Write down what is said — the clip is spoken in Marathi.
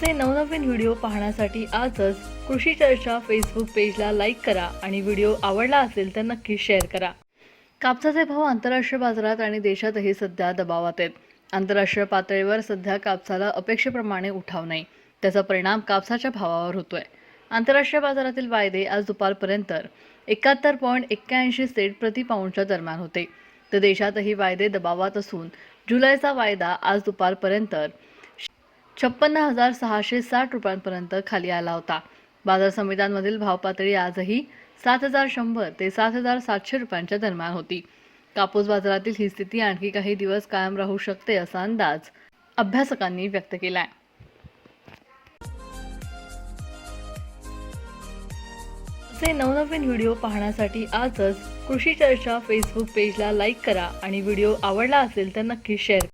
आमचे नवनवीन व्हिडिओ पाहण्यासाठी आजच कृषी चर्चा फेसबुक पेजला लाईक करा आणि व्हिडिओ आवडला असेल तर नक्की शेअर करा. कापसाचे भाव आंतरराष्ट्रीय बाजारात आणि देशातही सध्या दबावात आहेत. आंतरराष्ट्रीय पातळीवर सध्या कापसाला अपेक्षेप्रमाणे उठाव नाही. त्याचा परिणाम कापसाच्या भावावर होतोय. आंतरराष्ट्रीय बाजारातील वायदे आज दुपारपर्यंत एकाहत्तर पॉईंट एक्क्याऐंशी सेट प्रति पाऊंडच्या दरम्यान होते. तर देशातही वायदे दबावात असून जुलैचा वायदा आज दुपारपर्यंत छप्पन्न हजार सहाशे साठ रुपयांपर्यंत खाली आला होता. बाजार समित्यांमधील भावपातळी आजही सात हजार शंभर ते सात हजार सातशे रुपयांच्या दरम्यान होती. कापूस बाजारातील ही स्थिती आणखी काही दिवस कायम राहू शकते असा अंदाज अभ्यासकांनी व्यक्त केला आहे असे नवनवीन व्हिडिओ पाहण्यासाठी आजच कृषी चर्चा फेसबुक पेजला लाईक करा आणि व्हिडिओ आवडला असेल तर नक्की शेअर